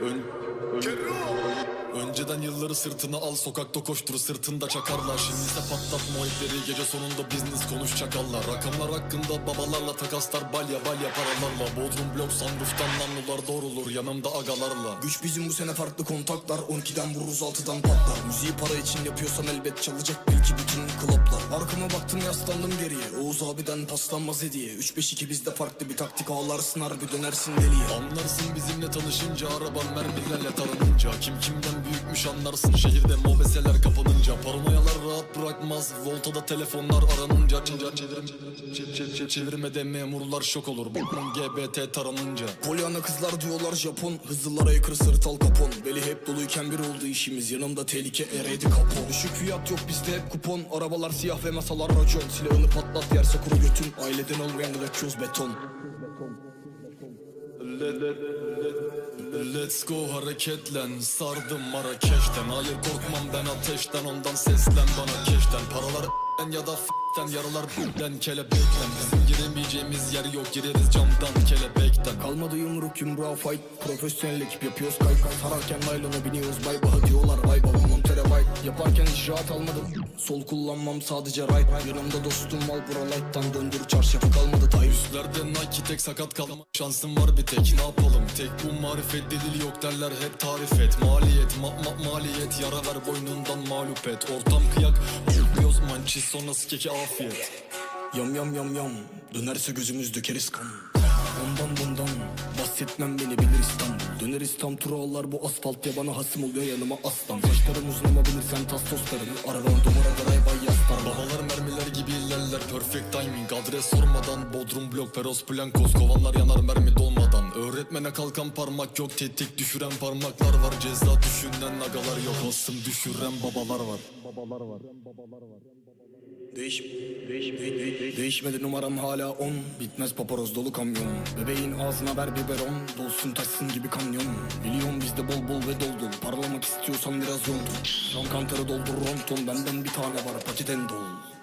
Ön, Önceden yılları sırtına al sokakta koştur sırtında çakarlar. Şimdi ise patlat muhabbetleri gece sonunda business konuş çakallar Rakamlar hakkında babalarla takaslar balya balya paralarla. Bodrum blok sunrooftan namlular doğrulur yanımda agalarla. Güç bizim bu sene farklı kontaklar. 12'den vururuz 6'dan patlar. Müziği para için yapıyorsan elbet çalacak belki bütün kloplar Arkama baktım yaslandım geriye. Oğuz abiden paslanmaz hediye. 3-5-2 bizde farklı bir taktik. Ağlarsın harbi dönersin deliye. Anlarsın bizimle tanışınca araban mermilerle taranınca Kim kimden büyükmüş anlarsın şehirde mobeseler kapanınca. Paranoyalar rahat bırakmaz. Voltada telefonlar aranınca. Çevir, çevir, çevir, çevir, çevirmede memurlar şok olur. Bakın GBT taranınca. Polyana kızlar diyorlar Japon. Hızlılara yakır sırtal kapon. Beli hep doluyken bir oldu işimiz. Yanımda tehlike eredi kapon. Düşük fiyat yok bizde hep kupon. Arabalar siyah ve masalar racon. Silahını patlat yerse kuru götün. Aileden olmayan göz beton Let's go hareketlen. Sardım Marrakeş'ten. Hayır korkmam ben ateşten. Ondan seslen bana keşten. Paralar ya da f***ten. Yaralar b***den kelebekten. Bizim giremeyeceğimiz yer yok. Gireriz camdan kelebekten. Kalmadı yumruk yumruğa fight. Profesyonel ekip yapıyoruz. Kay kay Sararken naylona biniyoruz. Bay baha diyorlar. Vay babamın Yaparken icraat almadım. Sol kullanmam sadece right Yanımda dostum mal buralight'tan Döndür çarşafı kalmadı. Tay Üstlerde Nike tek sakat kalma. Şansım var bir tek ne yapalım? Tek bu marifet delil yok derler hep tarif et. Maliyet ma ma maliyet yara ver boynundan mağlup et. Ortam kıyak Yoz mançiz sonrası keki afiyet. Yam yam yam yam Dönerse gözümüz dökeriz kan. Ondan bundan Bahsetmem beni bilir İstanbul Döneriz tam turalar bu asfalt ya bana hasım oluyor yanıma aslan. Saçlarım uzun ama bilirsen tastoslarını Arabanın duvara da bay yaslar Babalar mermiler gibi ilerler perfect timing. Adres sormadan Bodrum blok Peros Blancos Kovanlar yanar mermi dolmadan. Öğretmene kalkan parmak yok Tetik düşüren parmaklar var. Ceza düşünen agalar yok Asım düşüren babalar var Değiş, değiş, değiş, değişmedi numaram hala 10 Bitmez paparoz dolu kamyon. Bebeğin ağzına ver biberon. Dolsun taşsın gibi kanyon Milyon bizde bol bol ve dol dol. Parlamak istiyorsan biraz yol. Dur Şankantarı doldur ronton Benden bir tane var paketen dol